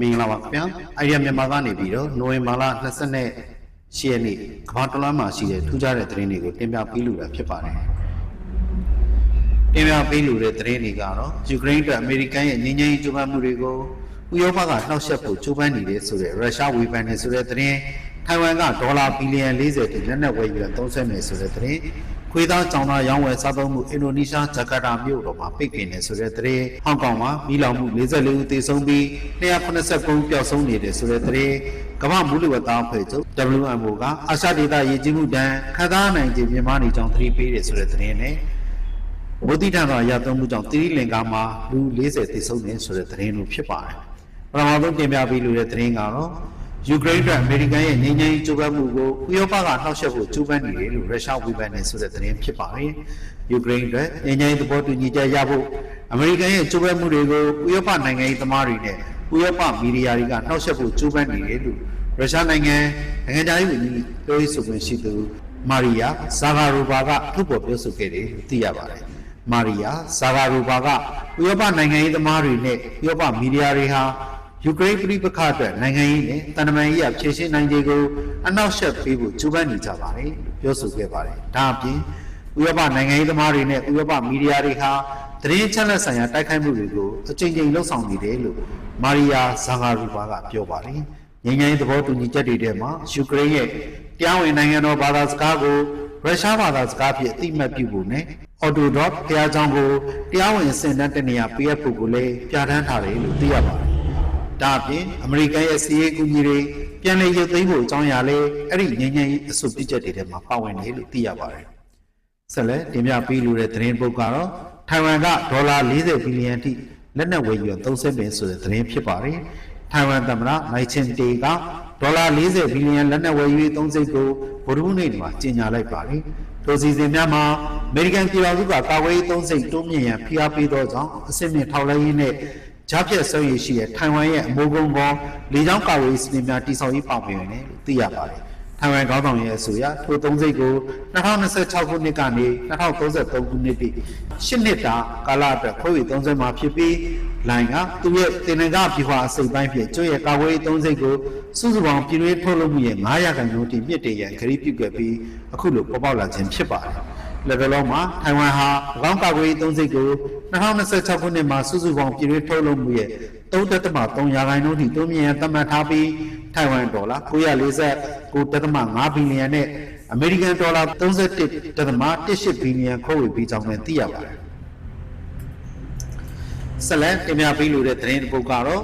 မင်္ဂလာပါခင်ဗျာအိုင်ဒီယာမြန်မာကနေပြီးတော့နိုဝင်ဘာလ28ရက်နေ့ကမ္ဘာတလွှားမှာရှိတဲ့ထူးခြားတဲ့သတင်းတွေကိုတင်ပြပေးလို့ရဖြစ်ပါတယ်တင်ပြပေးလို့တဲ့သတင်းတွေကတော့ယူကရိန်းအတွက်အမေရိကန်ရဲ့ငြိမ်းချမ်းရေးကြိုးပမ်းမှုတွေကိုဥရောပကနှောက်ယှက်ဖို့ကြိုးပမ်းနေတဲ့ဆိုတဲ့ရုရှားဝေဖန်နေဆိုတဲ့သတင်းထိုင်ဝမ်ကဒေါ်လာဘီလီယံ40တိလက်နက်ဝယ်ယူရသုံးစွဲမယ်ဆိုတဲ့သတင်း ခွေးသားကြောင်သားရောင်းဝယ်စားသုံးမှုအင်ဒိုနီးရှားဂျကာတာမြို့တော်မှာပိတ်ပင်နေဆိုတဲ့သတင်းဟောင်ကောင်မှာမီးလောင်မှု44ဦးသေဆုံးပြီး289ဦးပျောက်ဆုံးနေတယ်ဆိုတဲ့သတင်းကမ္ဘာမူလဝတ္တအဖွဲ့ချုပ် WMO ကအာရှဒေသရည်ကြီးမှုတန်းခန်းသားနိုင်ခြင်းမြန်မာနေကြောင်းသတိပေးတယ်ဆိုတဲ့သတင်းနဲ့ဝတိထံတော်ရသုံးမှုကြောင့်တိရိလင်္ကာမှာလူ40သေဆုံးတယ်ဆိုတဲ့သတင်းလိုဖြစ်ပါတယ်ပထမဆုံးတင်ပြပေးလို့တဲ့သတင်းကတော့ ယူကရိန်းအတွက်အမေရိကန်ရဲ့ငြိမ်းချမ်းရေးကြိုးပမ်းမှုကိုဥရောပကနှောက်ယှက်ဖို့ကြိုးပမ်းနေတယ်လို့ရုရှားဝေဖန်နေဆိုတဲ့သတင်းဖြစ်ပါတယ်။ယူကရိန်းအတွက်ငြိမ်းချမ်းရေးသဘောတူညီချက်ရဖို့အမေရိကန်ရဲ့ကြိုးပမ်းမှုတွေကိုဥရောပနိုင်ငံရေးသမားတွေနဲ့ဥရောပမီဒီယာတွေကနှောက်ယှက်ဖို့ကြိုးပမ်းနေတယ်လို့ရုရှားနိုင်ငံနိုင်ငံသားရေးဝန်ကြီးပြောရေးဆိုခွင့်ရှိသူမာရီယာဇာဂါရိုဘာကထုတ်ဖော်ပြောဆိုခဲ့တယ်လို့သိရပါတယ်။မာရီယာဇာဂါရိုဘာကဥရောပနိုင်ငံရေးသမားတွေနဲ့ဥရောပမီဒီယာတွေဟာ ယူကရိန်းပြည်ပခအတွက်နိုင်ငံရေးနဲ့တန်တမာရေးအဖြေရှင်းနိုင်ခြေကိုအနောက်ရှက်ပေးဖို့ကြိုးပမ်းနေကြပါတယ်လို့ပြောဆိုခဲ့ပါတယ်။ဒါအပြင်ဥရောပနိုင်ငံရေးသမားတွေနဲ့ဥရောပမီဒီယာတွေဟာသတင်းချက်လက်ဆိုင်ရာတိုက်ခိုက်မှုတွေကိုအကြိမ်ကြိမ်လှုံ့ဆော်နေတယ်လို့မာရီယာဇာဂါရူဘာကပြောပါတယ်။ငြိမ်းချမ်းရေးသဘောတူညီချက်တွေထဲမှာယူကရိန်းရဲ့တရားဝင်နိုင်ငံတော်ဘာသာစကားကိုရုရှားဘာသာစကားဖြင့်အတိအမှတ်ပြုဖို့နဲ့ Orthodox တရားကြောင်းကိုတရားဝင်စင်တန်းတနေရာပေးအပ်ဖို့ကိုလည်းပြဋ္ဌာန်းထားတယ်လို့သိရပါတယ်။ ဒါအပြင်အမေရိကန်ရဲ့စီးရေးကူညီတွေပြန်လည်ရုပ်သိမ်းဖို့အကြောင်းအရာလည်းအဲ့ဒီငြိမ်းချမ်းရေးအဆိုပြုချက်တွေထဲမှာပါဝင်တယ်လို့သိရပါတယ်။ဆက်လက်တင်ပြပေးလိုတဲ့သတင်းပုတ်ကတော့ထိုင်ဝမ်ကဒေါ်လာ40ဘီလီယံထိလက်နက်ဝယ်ယူသုံးစွဲမယ်ဆိုတဲ့သတင်းဖြစ်ပါတယ်။ထိုင်ဝမ်သမ္မတနိုင်ချင်တေကဒေါ်လာ40ဘီလီယံလက်နက်ဝယ်ယူသုံးစိတ်ကိုဗုဒ္ဓဟူးနေ့မှာကြေညာလိုက်ပါတယ်။ထိုစီစဉ်များမှာအမေရိကန်ပြည်တော်စုကကာကွယ်ရေးသုံးစိတ်တိုးမြင့်ရန်ဖိအားပေးသောကြောင့်အစစ်မြစ်ထောက်လှမ်းရေးနဲ့ ဂျားဖြတ်ဆွေးရည်ရှိတဲ့ထိုင်ဝမ်ရဲ့အမိုးကုန်းပေါ်လေကြောင်းကာကွယ်ရေးစနစ်များတည်ဆောက်ရေးပါဝင်တယ်လို့သိရပါတယ်။ထိုင်ဝမ်ခေါင်းဆောင်ရဲ့အဆိုအရထိုသုံးစိတ်ကို2026ခုနှစ်ကနေ2033ခုနှစ်ထိ10နှစ်တာကာလအတွက်ခွဲဝေသုံးစွဲမှာဖြစ်ပြီးလိုင်ကသူ့ရဲ့တင်နင်္ဂပြွာအစိပ်ပိုင်းဖြစ်ကျွရဲ့ကာကွယ်ရေးသုံးစိတ်ကိုစုစုပေါင်းပြည်တွင်းထုတ်လုပ်မှုရဲ့900ခန့်နှုန်းထိမြင့်တင်ရန်ခရီးပြုခဲ့ပြီးအခုလိုပေါ်ပေါက်လာခြင်းဖြစ်ပါတယ်။ level လုံးမှာထိုင်ဝမ်ဟာ၎င်းကာကွယ်ရေးသုံးစိတ်ကို2026ခုနှစ်မှာစုစုပေါင်းပြည်တွင်းထုတ်လုပ်မှုရဲ့3.3ရာခိုင်နှုန်းထိတိုးမြင့်ရန်သတ်မှတ်ထားပြီးထိုင်ဝမ်ဒေါ်လာ949.5ဘီလီယံနဲ့အမေရိကန်ဒေါ်လာ31.18ဘီလီယံခိုးဝေပြီးကြောင်းလည်းသိရပါတယ်။ဆက်လက်တင်ပြပေးလိုတဲ့သတင်းတစ်ပုဒ်ကတော့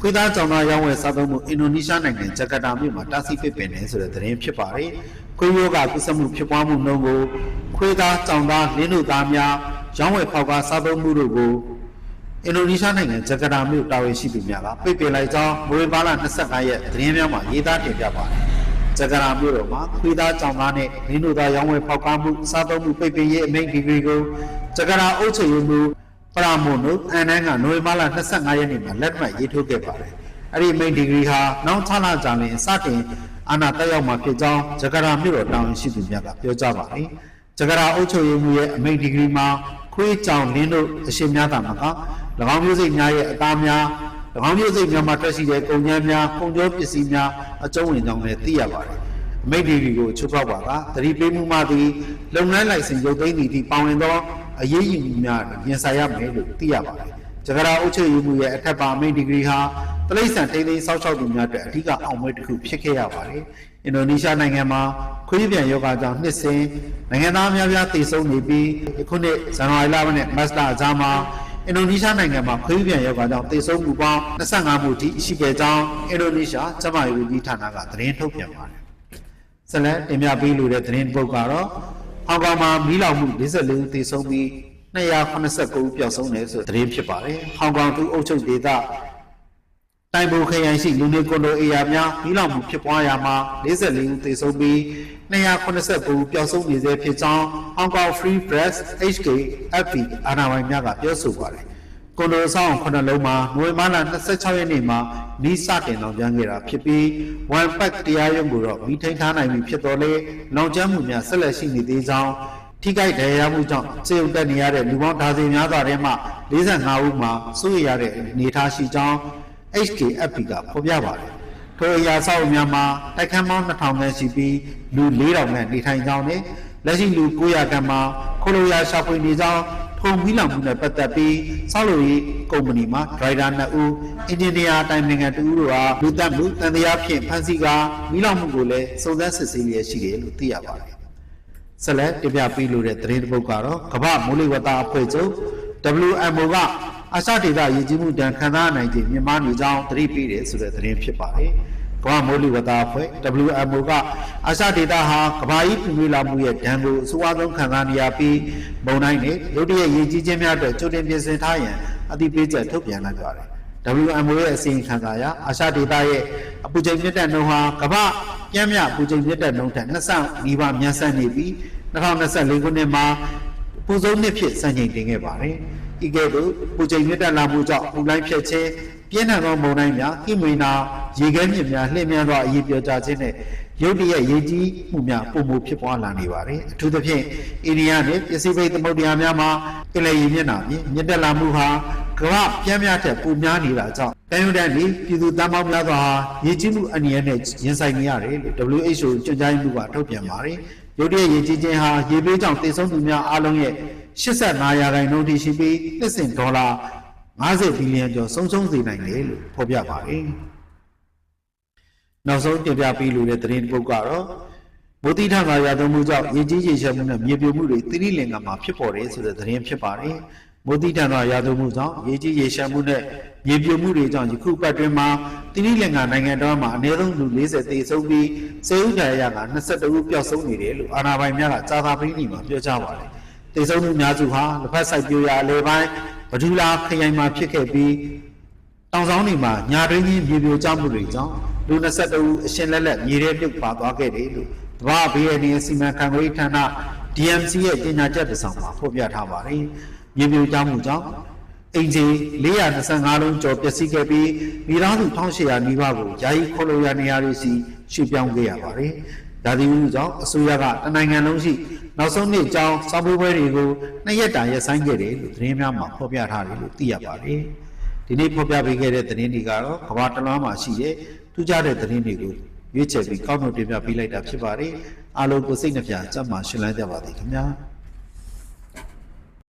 ခွေးသားကြောင်သားရောင်းဝယ်စားသုံးမှုအင်ဒိုနီးရှားနိုင်ငံဂျကာတာမြို့မှာတားဆီးပိတ်ပင်နေဆိုတဲ့သတင်းဖြစ်ပါတယ်။ခွေးရောဂါကုသမှုဖြစ်ပွားမှုနှုန်းကို ခွေးသားကြောင်သားလင်းတို့သားများရောင်းဝယ်ဖောက်ကားစားသုံးမှုတို့ကိုအင်ဒိုနီးရှားနိုင်ငံဂျကာတာမြို့တာဝန်ရှိသူများကပိတ်ပင်လိုက်ကြောင်းမိုဝင်ဘာလ25ရက်သတင်းများမှာရေးသားတင်ပြပါတယ်။ဂျကာတာမြို့တော်မှာခွေးသားကြောင်သားနဲ့လင်းတို့သားရောင်းဝယ်ဖောက်ကားမှုစားသုံးမှုပိတ်ပင်ရေးအမိန့်ဒီဂရီကိုဂျကာတာအုပ်ချုပ်ရေးမှူးပရာမွန်နိုအန်နန်ကနိုဝင်ဘာလ25ရက်နေ့မှာလက်မှတ်ရေးထိုးခဲ့ပါတယ်။အဲ့ဒီမိန်ဒီဂရီဟာနောက်6လကြာရင်စတင်အာဏာတက်ရောက်မှာဖြစ်ကြောင်းဂျကာတာမြို့တော်တာဝန်ရှိသူများကပြောကြားပါတယ်။ ဂျကာတာအုပ်ချုပ်ရေးမှူးရဲ့အမိန်ဒီဂရီမှာခွေးကြောင်လင်းတို့အရှင်များသာမက၎င်းမျိုးစိတ်များရဲ့အသားများ၎င်းမျိုးစိတ်များမှာထွက်ရှိတဲ့ကုန်ကျန်းများကုန်ကျိုးပစ္စည်းများအကျုံးဝင်ကြောင်းလည်းသိရပါတယ်။အမိတ်ဒီဂရီကိုချုပ်ဖောက်ပါကသတိပေးမှုမှသည်လုပ်ငန်းလိုင်စင်ရုပ်သိမ်းသည့်အထိပါဝင်သောအရေးယူမှုများရင်ဆိုင်ရမယ်လို့သိရပါတယ်။ဂျဂရာအုပ်ချုပ်ရေးမှုရဲ့အထက်ပါအမိန့်ဒီဂရီဟာတလိษံထိန်းသိမ်းစောက်ရှောက်သူများအတွက်အဓိကအောင်ပွဲတစ်ခုဖြစ်ခဲ့ရပါတယ်။ အင်ဒိုနီးရှားနိုင်ငံမှာခွေးပြန်ယောဂါကြောင့်နှစ်စဉ်နိုင်ငံသားများများသေဆုံးနေပြီးအခုနှစ်ဇန်နဝါရီလနဲ့မတ်လအကြားမှာအင်ဒိုနီးရှားနိုင်ငံမှာခွေးပြန်ယောဂါကြောင့်သေဆုံးမှုပေါင်း25မှုထိရှိခဲ့ကြောင်းအင်ဒိုနီးရှားကျန်းမာရေးဝန်ကြီးဌာနကသတင်းထုတ်ပြန်ပါတယ်။ဆက်လက်တင်ပြပေးလိုတဲ့သတင်းပုတ်ကတော့ဟောင်ကောင်မှာမီးလောင်မှု44ဦးသေဆုံးပြီး289ဦးပျောက်ဆုံးတယ်ဆိုတဲ့သတင်းဖြစ်ပါတယ်။ဟောင်ကောင်သူအုပ်ချုပ်ဒေသ တိုင်ဘူခရိုင်ရှိလူနေကွန်ဒိုအေယာများမီးလောင်မှုဖြစ်ပွားရာမှာ44ဦးသေဆုံးပြီး289ဦးပျောက်ဆုံးနေဆဲဖြစ်ကြောင်း Hong Kong Free Press HK FB အာဏာပိုင်များကပြောဆိုပါတယ်။ကွန်ဒိုဆောင်ခုနှစ်လုံးမှာနိုဝင်ဘာလ26ရက်နေ့မှာမီးစတင်လောင်ကျွမ်းခဲ့တာဖြစ်ပြီး One Pack တရားရုံးကိုတော့မီးထိန်ထားနိုင်ပြီဖြစ်တော်လဲလောင်ကျွမ်းမှုများဆက်လက်ရှိနေသေးကြောင်းထိခိုက်ဒဏ်ရာမှုကြောင့်စေုံတက်နေရတဲ့လူပေါင်းဒါဇင်များစွာထဲမှ45ဦးမှာစိုးရိမ်ရတဲ့အနေအထားရှိကြောင်း HKFP ကဖော်ပြပါတယ်ထိုအရာဆောက်အဦများမှာတိုက်ခန်းပေါင်း2000ခန့်ရှိပြီးလူ4000ခန့်နေထိုင်ကြောင်းနဲ့လက်ရှိလူ900ခန့်မှာခလိုရာရှာဖွေနေကြောင်းထုံပြီးလောင်မှုနဲ့ပတ်သက်ပြီးဆောက်လုပ်ရေးကုမ္ပဏီမှာဒရိုက်တာ2ဦးအင်ဂျင်နီယာတိုင်ပင်ခံ2ဦးတို့ဟာလူသက်မှုတန်တရားဖြင့်ဖန်ဆီးကာမိလောင်မှုကိုလည်းစုံစမ်းစစ်ဆေးလျက်ရှိတယ်လို့သိရပါတယ်ဆက်လက်တင်ပြပေးလိုတဲ့သတင်းတစ်ပုဒ်ကတော့ကမ္ဘာမိုးလေဝသအဖွဲ့ချုပ် WMO က အာရှဒေသရည်ကြီးမှုတန်ခံစားနိုင်ခြင်းမြန်မာနေကြောင်းသတိပေးတယ်ဆိုတဲ့သတင်းဖြစ်ပါတယ်။ကမ္ဘာမိုးလေဝသအဖွဲ့ WMO ကအာရှဒေသဟာကမ္ဘာကြီးပြည်လာမှုရဲ့ဒဏ်ကိုအဆိုးအဆုံးခံစားနေရပြီးမုန်တိုင်းနဲ့ရုတ်တရက်ရည်ကြီးခြင်းများအတွက်ကြိုတင်ပြင်ဆင်ထားရန်အသိပေးချက်ထုတ်ပြန်လိုက်ပါတယ်။ WMO ရဲ့အစီရင်ခံစာအရအာရှဒေသရဲ့အပူချိန်မြင့်တက်နှုန်းဟာကမ္ဘာပြင်းပြအပူချိန်မြင့်တက်နှုန်းထက်နှစ်ဆနီးပါးမြန်ဆန်နေပြီး2024ခုနှစ်မှာပူဆုံးနှစ်ဖြစ်စံချိန်တင်ခဲ့ပါတယ်။ ဤကဲ့သို့ပူချိန်မြင့်တက်လာမှုကြောင့်ပူလိုင်းဖြတ်ခြင်းပြင်းထန်သောမုန်တိုင်းများကိမွေနာရေခဲမြစ်များလှည့်မြန်သောအရေးပြောကြားခြင်းနဲ့ရုတ်တရက်ရေကြီးမှုများပုံမှုဖြစ်ပွားလာနေပါတယ်။အထူးသဖြင့်အိန္ဒိယနဲ့ပစိဖိတ်သမုဒ္ဒရာများမှာပင်လယ်ရေမျက်နှာပြင်မြင့်တက်လာမှုဟာကမ္ဘာပြင်းပြထက်ပိုများနေတာကြောင့်တန်ရုံတန်ဒီပြည်သူတမ်းပေါင်းများစွာဟာရေကြီးမှုအန္တရာယ်နဲ့ရင်ဆိုင်နေရတယ်လို့ WHO ကြွကြားမှုကထုတ်ပြန်ပါတယ်။ရုတ်တရက်ရေကြီးခြင်းဟာရေပေးကြောင့်တည်ဆုံသူများအလုံးရဲ့ 85ရာခိုင်နှုန်းထိရှိပြီးနှစ်စဉ်ဒေါ်လာ50ဘီလီယံကျော်ဆုံးရှုံးစေနိုင်တယ်လို့ဖော်ပြပါတယ်။နောက်ဆုံးတင်ပြပေးလိုတဲ့သတင်းတစ်ပုဒ်ကတော့မိုးတိထံကရာသွန်းမှုကြောင့်ရေကြီးရေရှမ်းမှုနဲ့မြေပြိုမှုတွေသတိလင်္ကာမှာဖြစ်ပေါ်တယ်ဆိုတဲ့သတင်းဖြစ်ပါတယ်။မိုးတိထံကရာသွန်းမှုကြောင့်ရေကြီးရေရှမ်းမှုနဲ့မြေပြိုမှုတွေကြောင့်ယခုပတ်တွင်မှာသတိလင်္ကာနိုင်ငံတော်မှာအနည်းဆုံးလူ40သေဆုံးပြီးစေဦးကြရက22ဦးပျောက်ဆုံးနေတယ်လို့အာဏာပိုင်များကကြာသာပရိနိမှာပြောကြားပါတယ်။ သေဆုံးသူများစုဟာလက်ဖက်ဆိုင်ပြိုရာအလဲပိုင်းဗဒူလာခရိုင်မှာဖြစ်ခဲ့ပြီးတောင်ဆောင်တွေမှာညာတွင်းချင်းမြေပြိုကျမှုတွေကြောင့်လူ22ဦးအရှင်လက်လက်မြေထဲပြုတ်ပါသွားခဲ့တယ်လို့တဘာဘေးအနည်းစီမံခန့်ခွဲရေးဌာန DMC ရဲ့ကြေညာချက်တစ်စောင်မှာဖော်ပြထားပါတယ်။မြေပြိုကျမှုကြောင့်အင်ဂျီ425လုံးကျော်ပျက်စီးခဲ့ပြီးမိသားစု1800နီးပါးကိုယာယီခေါ်လိုရနေရာတွေစီရွှေ့ပြောင်းခဲ့ရပါတယ်။ဒါဒီဥကြောင့်အစိုးရကတနိုင်ငံလုံးရှိ နောက်ဆုံးနှစ်ကြောင်းစောက်ပွဲပွဲတွေကိုနှစ်ရက်တာရက်ဆိုင်ခဲ့တယ်လို့သတင်းများမှာဖော်ပြထားတယ်လို့သိရပါတယ်။ဒီနေ့ဖော်ပြပေးခဲ့တဲ့သတင်းတွေကတော့ကမ္ဘာတစ်လွှားမှာရှိတဲ့ထူးခြားတဲ့သတင်းတွေကိုရွေးချယ်ပြီးကောက်နှုတ်တင်ပြပေးလိုက်တာဖြစ်ပါတယ်အားလုံးကိုစိတ်နှပြစမ်းမှရှင်လန်းကြပါသည်ခင်ဗျာ။